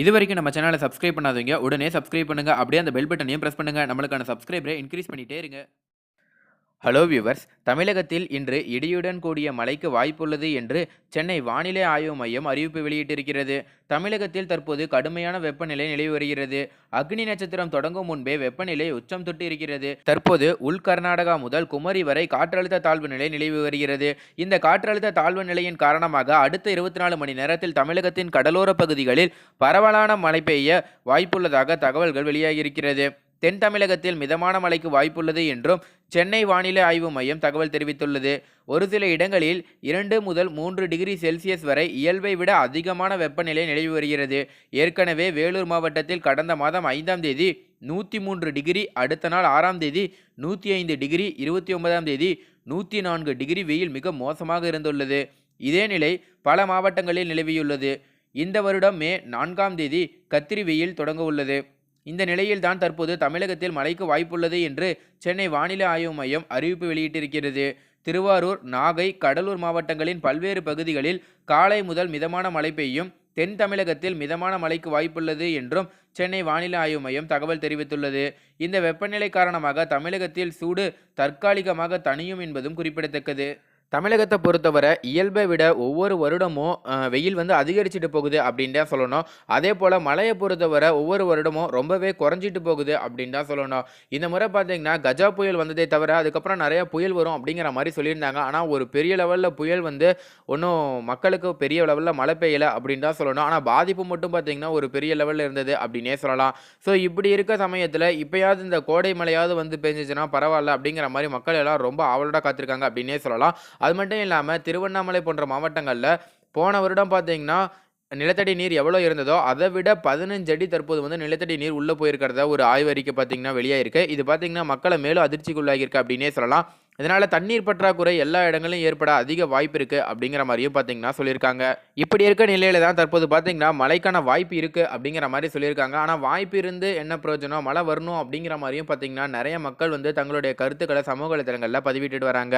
இது வரைக்கும் நம்ம சேனலை சப்ஸ்கிரைப் பண்ணாதவங்க உடனே சப்ஸ்கிரைப் பண்ணுங்க. அப்படியே அந்த பெல் பட்டனையும் பிரஸ் பண்ணுங்க. நம்மளுக்கான சப்ஸ்கிரைபரை இன்க்ரீஸ் பண்ணிட்டே இருங்க. ஹலோ வியூவர்ஸ் தமிழகத்தில் இன்று இடியுடன் கூடிய மழைக்கு வாய்ப்புள்ளது என்று சென்னை வானிலை ஆய்வு மையம் அறிவிப்பு வெளியிட்டிருக்கிறது. தமிழகத்தில் தற்போது கடுமையான வெப்பநிலை நிலவி வருகிறது. அக்னி நட்சத்திரம் தொடங்கும் முன்பே வெப்பநிலை உச்சம் தொட்டு இருக்கிறது தற்போது உள் கர்நாடகா முதல் குமரி வரை காற்றழுத்த தாழ்வு நிலை நிலவி வருகிறது. இந்த காற்றழுத்த தாழ்வு நிலையின் காரணமாக அடுத்த இருபத்தி நாலு மணி நேரத்தில் தமிழகத்தின் கடலோர பகுதிகளில் பரவலான மழை பெய்ய வாய்ப்புள்ளதாக தகவல்கள் வெளியாகியிருக்கிறது. தென் தமிழகத்தில் மிதமான மழைக்கு வாய்ப்புள்ளது என்றும் சென்னை வானிலை ஆய்வு மையம் தகவல் தெரிவித்துள்ளது. ஒரு சில இடங்களில் இரண்டு முதல் மூன்று டிகிரி செல்சியஸ் வரை இயல்பை விட அதிகமான வெப்பநிலை நிலவி வருகிறது. ஏற்கனவே வேலூர் மாவட்டத்தில் கடந்த மாதம் ஐந்தாம் தேதி நூற்றி மூன்று டிகிரி அடுத்த நாள் ஆறாம் தேதி நூற்றி ஐந்து டிகிரி இருபத்தி ஒன்பதாம் தேதி நூற்றி நான்கு டிகிரி வெயில் மிக மோசமாக இருந்துள்ளது. இதே நிலை பல மாவட்டங்களில் நிலவியுள்ளது. இந்த வருடம் மே நான்காம் தேதி கத்திரி வெயில் தொடங்க உள்ளது. இந்த நிலையில்தான் தற்போது தமிழகத்தில் மழைக்கு வாய்ப்புள்ளது என்று சென்னை வானிலை ஆய்வு மையம் அறிவிப்பு வெளியிட்டிருக்கிறது. திருவாரூர் நாகை கடலூர் மாவட்டங்களின் பல்வேறு பகுதிகளில் காலை முதல் மிதமான மழை பெய்யும். தென் தமிழகத்தில் மிதமான மழைக்கு வாய்ப்புள்ளது என்றும் சென்னை வானிலை ஆய்வு மையம் தகவல் தெரிவித்துள்ளது. இந்த வெப்பநிலை காரணமாக தமிழகத்தில் சூடு தற்காலிகமாக தணியும் என்பதும் குறிப்பிடத்தக்கது. தமிழகத்தை பொறுத்தவரை இயல்பை விட ஒவ்வொரு வருடமும் வெயில் வந்து அதிகரிச்சுட்டு போகுது அப்படின்னு தான் சொல்லணும். அதே போல் மழையை பொறுத்தவரை ஒவ்வொரு வருடமும் ரொம்பவே குறைஞ்சிட்டு போகுது அப்படின்னு தான் சொல்லணும். இந்த முறை பார்த்தீங்கன்னா கஜா புயல் வந்ததே தவிர அதுக்கப்புறம் நிறைய புயல் வரும் அப்படிங்கிற மாதிரி சொல்லியிருந்தாங்க. ஆனால் ஒரு பெரிய லெவலில் புயல் வந்து ஒன்றும் மக்களுக்கு பெரிய லெவலில் மழை பெய்யலை அப்படின்னு தான் சொல்லணும். ஆனால் பாதிப்பு மட்டும் பார்த்தீங்கன்னா ஒரு பெரிய லெவலில் இருந்தது அப்படின்னே சொல்லலாம். ஸோ இப்படி இருக்க சமயத்தில் இப்போயாவது இந்த கோடை மழையாவது வந்து பெஞ்சிச்சுன்னா பரவாயில்ல அப்படிங்கிற மாதிரி மக்கள் எல்லாம் ரொம்ப ஆவலோட காத்திருக்காங்க அப்படின்னே சொல்லலாம். அது மட்டும் இல்லாமல் திருவண்ணாமலை போன்ற மாவட்டங்களில் போன வருடம் பார்த்தீங்கன்னா நிலத்தடி நீர் எவ்வளோ இருந்ததோ அதை விட பதினஞ்சு அடி தற்போது வந்து நிலத்தடி நீர் உள்ளே போயிருக்கிறதா ஒரு ஆய்வறிக்கை பார்த்தீங்கன்னா வெளியாயிருக்கு. இது பார்த்தீங்கன்னா மக்களை மேலும் அதிர்ச்சிக்குள்ளாகியிருக்கு அப்படின்னே சொல்லலாம். இதனால் தண்ணீர் பற்றாக்குறை எல்லா இடங்களிலும் ஏற்பட அதிக வாய்ப்பு இருக்குது அப்படிங்கிற மாதிரியும் பார்த்தீங்கன்னா சொல்லியிருக்காங்க. இப்படி இருக்க நிலையில தான் தற்போது பார்த்தீங்கன்னா மழைக்கான வாய்ப்பு இருக்குது அப்படிங்கிற மாதிரி சொல்லியிருக்காங்க. ஆனால் வாய்ப்பு இருந்து என்ன பிரயோஜனம்? மழை வரணும் அப்படிங்கிற மாதிரியும் பார்த்தீங்கன்னா நிறைய மக்கள் வந்து தங்களுடைய கருத்துக்களை சமூக வலைதளங்களில் பதிவிட்டுட்டு வராங்க.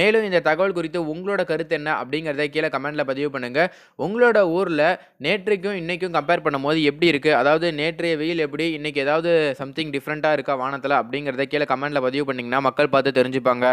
மேலும் இந்த தகவல் குறித்து உங்களோட கருத்து என்ன அப்படிங்கிறத கீழே கமெண்ட்டில் பதிவு பண்ணுங்கள் உங்களோட ஊரில் நேற்றைக்கும் இன்றைக்கும் கம்பேர் பண்ணும்போது எப்படி இருக்குது அதாவது நேற்றைய வெயில் எப்படி? இன்றைக்கி ஏதாவது சம்திங் டிஃப்ரெண்ட்டாக இருக்கா வானத்தில் அப்படிங்கிறத கீழே கமெண்ட்டில் பதிவு பண்ணிங்கன்னா மக்கள் பார்த்து தெரிஞ்சுப்பாங்க.